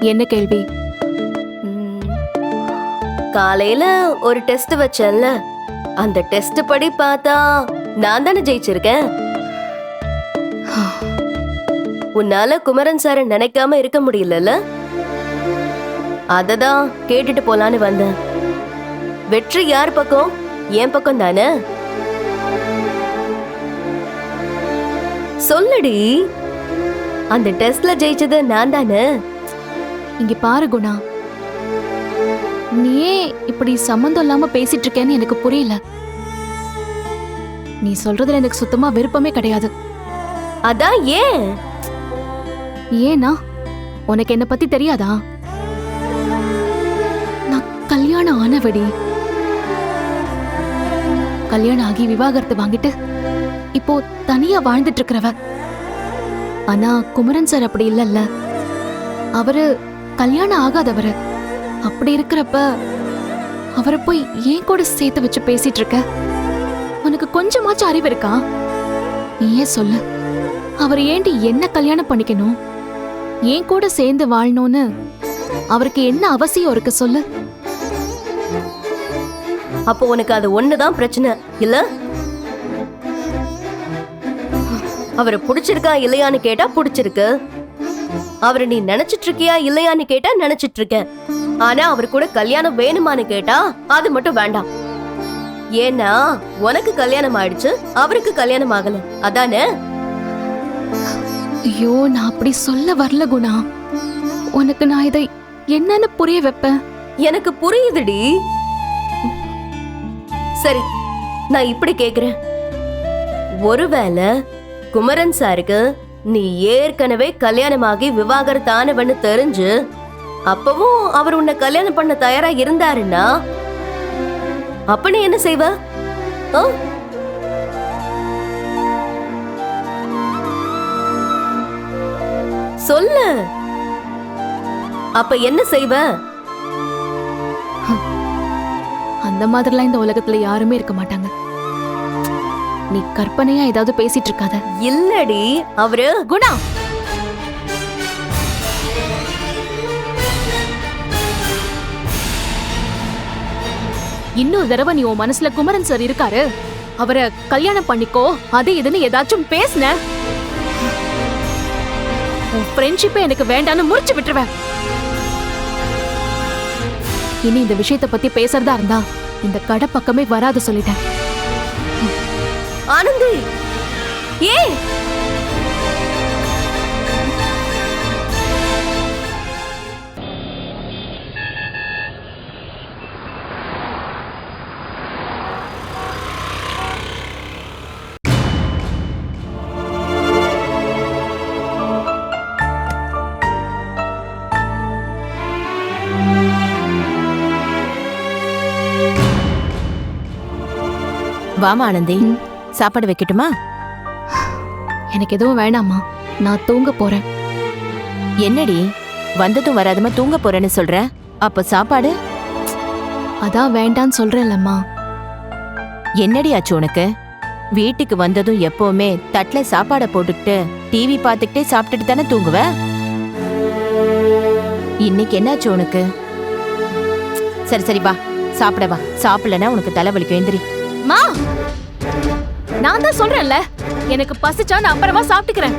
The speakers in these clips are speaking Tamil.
என்ன கேள்வி? காலையில ஒரு டெஸ்ட் வச்சேன்ல. அந்த டெஸ்ட் படி பார்த்தா நான் தானே ஜெயிச்சிருக்கேன். உன்னால குமரன் சார நினைக்காம இருக்க முடியலல்ல? அததான் கேட்டுட்டு போலான்னு வந்தேன். வெற்றி யார் பக்கம்? என் பக்கம் தானே? சொல்லுடி. அந்த டெஸ்ட்ல ஜெயிச்சது நான் தானே? இங்க பாரு குணா. நீ ஏன் இப்படி சம்மந்தம் இல்லாம பேசிட்டு இருக்கேன்னு எனக்கு புரியல. நீ சொல்றதுல எனக்கு சுத்தமா விருப்பமே கிடையாது. அதான் ஏன்? ஏனா உனக்கு என்ன பத்தி தெரியாதா? நான் கல்யாணம் ஆனவடி கல்யாணம் ஆகி விவாகரத்து வாங்கிட்டு இப்போ தனியா வாழ்ந்துட்டு இருக்கிறவ. ஆனா குமரன் சார் அப்படி இல்லல்ல. அவரு கல்யாணம் ஆகாதவர். அப்படி இருக்கிறப்ப அவரை போய் ஏன் கூட சேர்த்து வச்சு பேசிட்டு இருக்க? உனக்கு கொஞ்சமாச்சும் அறிவு இருக்கா? ஏன் சொல்லு. அவர் ஏண்டி என்ன கல்யாணம் பண்ணிக்கணும்? ஏன் கூட சேர்ந்து வாழணும்னு அவருக்கு என்ன அவசியம் இருக்கு சொல்லு. அப்போ உனக்கு அது ஒண்ணுதான் பிரச்சனை இல்ல? அவரை பிடிச்சிருக்கா இல்லையான்னு கேட்டா பிடிச்சிருக்கு. அவரை நீ நினைச்சிட்டு இருக்கியா இல்லையான்னு கேட்டா நினைச்சிட்டு இருக்க ஆனா அவர் கூட கல்யாணம் வேணுமான்னு கேட்டா அது மட்டும் வேண்டாம். ஏன்னா உனக்கு கல்யாணம் ஆயிடுச்சு அவருக்கு கல்யாணம் ஆகல. அதானே? ஐயோ நான் அப்படி சொல்ல வரல குணா. உனக்கு நான் இதை என்னன்னு புரிய வைப்பேன். எனக்கு புரியுதுடி. சரி நான் இப்படி கேக்குறேன். ஒருவேளை குமரன் சாருக்கு நீ ஏற்கனவே கல்யாணமாகி விவாகரத்தானவன்னு தெரிஞ்சு அப்பவும் அவர் உன்னை கல்யாணம் பண்ண தயாரா இருந்தாருன்னா? அப்ப நீ என்ன செய்வ? ஆ? சொல்லு. அப்ப என்ன செய்வ? அந்த மாதிரிலாம் இந்த உலகத்துல யாருமே இருக்க மாட்டாங்க. நீ கற்பனையா ஏதாவது பேசிட்டு இருக்காத. இல்லடி அவரு குணா. இன்னொரு தடவை நீ உன் மனசுல குமரன் சார் இருக்காரு அவரை கல்யாணம் பண்ணிக்கோ அது இதுன்னு ஏதாச்சும் பேசுன. உன் ஃப்ரெண்ட்ஷிப்பே எனக்கு வேண்டான்னு முறிச்சு விட்டுருவேன். இனி இந்த விஷயத்தை பத்தி பேசுறதா இருந்தா இந்த கடை பக்கமே வராது சொல்லிட்டேன். ஆனந்தி! ஏன் வாமா ஆனந்தி. சாப்பாடு வைக்கட்டுமா? எனக்கு எதுவும் வேணாம்மா. நான் தூங்க போறேன். என்னடி? வந்ததும் வராதமா தூங்க போறேன்னு சொல்ற? அப்ப சாப்பாடு? அதான் வேண்டான்னு சொல்றேன்லம்மா. என்னடி ஆச்சு உனக்கு? வீட்டுக்கு வந்ததும் எப்பவுமே தட்டுல சாப்பாட போட்டுக்கிட்டு டிவி பார்த்துக்கிட்டே சாப்பிட்டுட்டு தானே தூங்குவ? இன்னைக்கு என்னாச்சு உனக்கு? சரி சரி வா. சாப்பிட வா. சாப்பிடலன்னா உனக்கு தலைவலிக்கும். எந்திரி. மா! நான் தான் சொல்றேன்ல. எனக்கு பசிச்சா நான் அப்புறமா சாப்பிட்டுக்கிறேன்.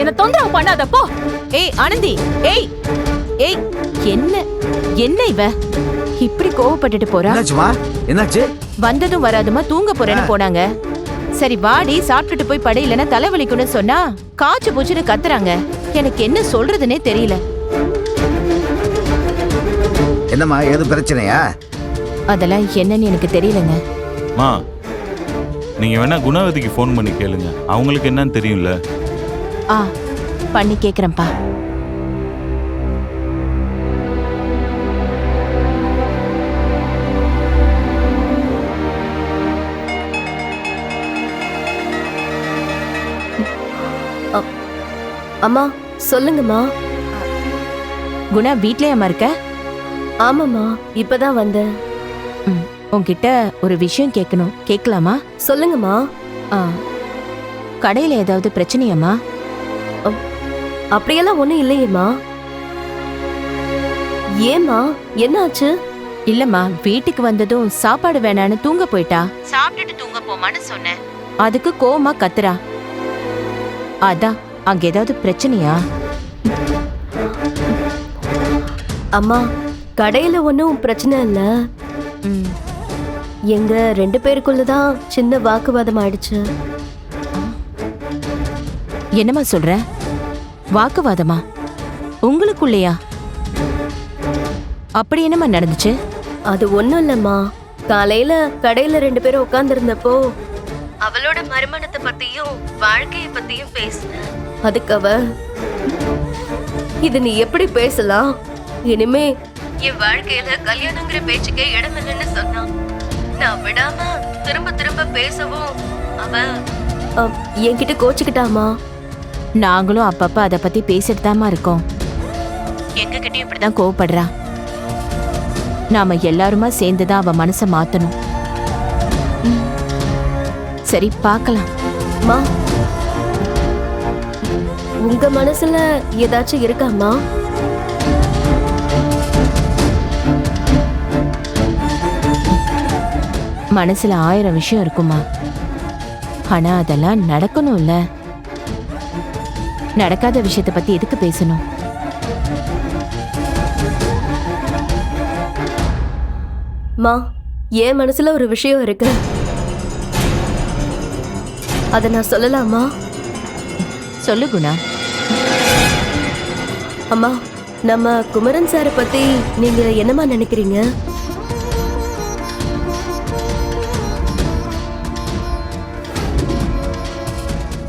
என்ன தொந்தரவு பண்ணாத போ. ஏய் ஆனந்தி. ஏய். ஏய் என்ன? என்ன இவ? இப்படி கோவப்பட்டுட்டு போறா? என்னாச்சுமா? என்னாச்சு? வந்ததும் வராதுமா தூங்க போறேன்னு போனாங்க. சரி வாடி சாப்பிட்டுட்டு போய் படு இல்லைன்னா தலைவலிக்கும்னு சொன்னா காய்ச்சி பூச்சின்னு கத்துறாங்க. எனக்கு என்ன சொல்றதுனே தெரியல. என்னம்மா ஏது பிரச்சனையா? அதெல்லாம் என்னன்னு எனக்கு தெரியலங்க. மா நீங்க வேணா குணவதிக்கு ஃபோன் பண்ணி கேளுங்க. அவங்களுக்கு என்னன்னு தெரியும்ல? ஆ பண்ணி கேக்குறேன்ப்பா. அம்மா சொல்லுங்கம்மா. குணா வீட்லயே அம்மா இருக்க? ஆமாம்மா இப்பதான் வந்தேன். ம், உன்கிட்ட ஒரு விஷயம் கேட்கணும். கேட்கலாமா? சொல்லுங்கம்மா. ஆ. கடையில ஏதாவது பிரச்சனையாம்மா? அப்படியெல்லாம் ஒண்ணும் இல்லையேம்மா. ஏம்மா என்னாச்சு? இல்லம்மா வீட்டுக்கு வந்ததும் சாப்பாடு வேணான்னு தூங்க போயிட்டா. சாப்பிட்டுட்டு தூங்க போமான்னு சொன்னேன். அதுக்கு கோவமா கத்துறா. அதான் அங்க ஏதாவது பிரச்சனையா? அம்மா கடையில ஒன்றும் பிரச்சனை இல்லை. ம், எங்க ரெண்டு பேருக்குள்ள தான் சின்ன வாக்குவாதம் ஆயிடுச்சு. என்னம்மா சொல்ற? வாக்குவாதமா? உங்களுக்குள்ளேயா? அப்படி என்னம்மா நடந்துச்சு? அது ஒண்ணும் இல்லம்மா. காலையில கடையில ரெண்டு பேரும் உட்கார்ந்திருந்தப்போ அவளோட மறுமணத்தை பத்தியும் வாழ்க்கைய பத்தியும் பேசின அதுக்கு அவ இது நீ எப்படி பேசலாம்? இனிமே என் வாழ்க்கையில கல்யாணங்கிற பேச்சுக்கே இடம் இல்லைன்னு சொன்னான். நான் விடாம திரும்ப திரும்ப பேசவும் அவ என்கிட்ட கோச்சுக்கிட்டாமா? நாங்களும் அப்பப்ப அத பத்தி பேசிட்டு தாமா இருக்கோம். எங்க கிட்டயும் இப்படிதான் கோவப்படுறா. நாம எல்லாருமா சேர்ந்துதான் அவ மனச மாத்தணும். ம். சரி பார்க்கலாம். அம்மா உங்க மனசுல ஏதாச்சும் இருக்காம்மா? மனசுல ஆயிரம் விஷயம் இருக்குமா? ஆனா அதெல்லாம் நடக்கணும்ல. நடக்காத விஷயத்த பத்தி எதுக்கு பேசணும்? மா என் மனசுல ஒரு விஷயம் இருக்கு. அத நான் சொல்லலாமா? சொல்லு குணா. அம்மா நம்ம குமரன் சாரை பத்தி நீங்க என்னமா நினைக்கிறீங்க?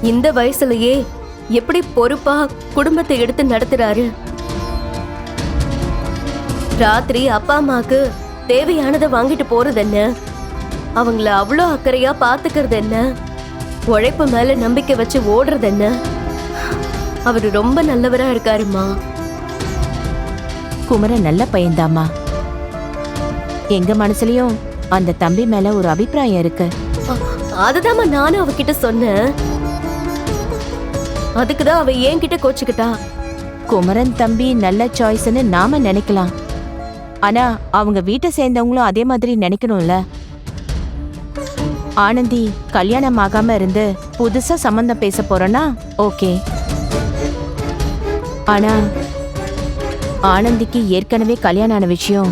இந்த வயசுலயே எப்படி பொறுப்பா குடும்பத்தை எடுத்து நடத்துறாரு? ராத்திரி அப்பா அம்மாக்கு தேவையானதை வாங்கிட்டு போறது என்ன? அவங்கள அவ்வளோ அக்கறையா பாத்துக்கிறது என்ன? உழைப்பு மேல நம்பிக்கை வச்சு ஓடுறது என்ன? அவரு ரொம்ப நல்லவரா இருக்காருமா குமரன் நல்ல பையன்தாம்மா. எங்க மனசுலயும் அந்த தம்பி மேல ஒரு அபிப்பிராயம் இருக்கு. அதுதாம்மா நானும் அவகிட்ட சொன்னேன். அதுக்கு தான் அவ என்கிட்ட கோச்சுக்கிட்டா. குமரன் தம்பி நல்ல சாய்ஸ்னு நாம நினைக்கலாம். ஆனா அவங்க வீட்டை சேர்ந்தவங்களும் அதே மாதிரி நினைக்கணும்ல. ஆனந்தி கல்யாணம் ஆகாம இருந்து புதுசா சம்பந்தம் பேச போறோன்னா ஓகே. ஆனா ஆனந்திக்கு ஏற்கனவே கல்யாணம் ஆன விஷயம்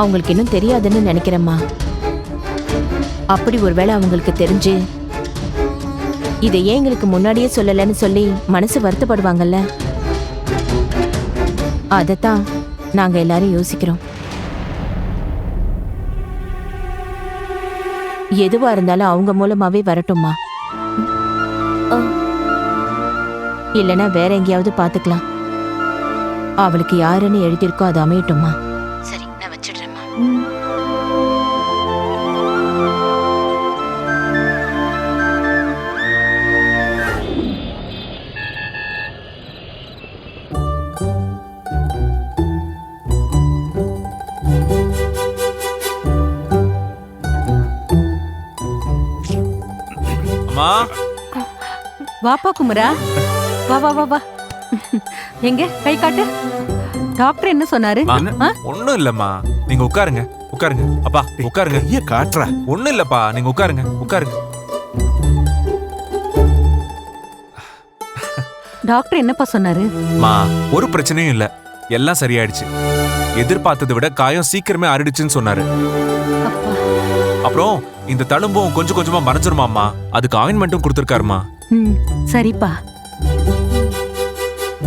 அவங்களுக்கு இன்னும் தெரியாதுன்னு நினைக்கிறேம்மா. அப்படி ஒருவேளை அவங்களுக்கு தெரிஞ்சு இதை ஏன் எங்களுக்கு முன்னாடியே சொல்லலைன்னு சொல்லி மனசு வருத்தப்படுவாங்கல்ல? அதைத்தான் நாங்க எல்லாரும் யோசிக்கிறோம். எதுவா இருந்தாலும் அவங்க மூலமாவே வரட்டும்மா. இல்லனா வேற எங்கேயாவது பாத்துக்கலாம். அவளுக்கு யாருன்னு எழுதியிருக்கோ அது அமையட்டும்மா. சரி நான் வச்சிடுறேம்மா. வாப்பா குமரா. வா வா வா வா. எங்க? கை காட்டு. டாக்டர் என்ன சொன்னாரு? ஒண்ணும் இல்லம்மா. நீங்க உட்காருங்க உட்காருங்க. அப்பா உட்காருங்க. கைய காட்டுற. ஒண்ணும் இல்லப்பா நீங்க உட்காருங்க உட்காருங்க. டாக்டர் என்னப்பா சொன்னாரு? மா ஒரு பிரச்சனையும் இல்ல. எல்லாம் சரியாயிடுச்சு. எதிர்பார்த்ததை விட காயம் சீக்கிரமே அரிடுச்சுன்னு சொன்னாரு. அப்பா. அப்புறம் இந்த தழும்பும் கொஞ்சம் கொஞ்சமா மறைஞ்சிருமாம்மா. அதுக்கு ஆயின்மெண்ட்டும் கொடுத்துருக்காருமா ம் சரிப்பா.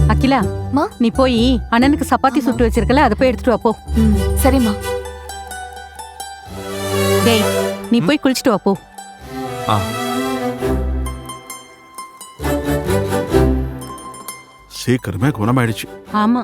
அகிலா மா? நீ போய் அண்ணனுக்கு சப்பாத்தி சுட்டு வச்சிருக்கல அதை போய் எடுத்துட்டு வா போ. ம் சரிம்மா. டேய் நீ போய் குளிச்சுட்டு வா போ. ஆ. சீக்கிரமே குணமாயிடுச்சு. ஆமா.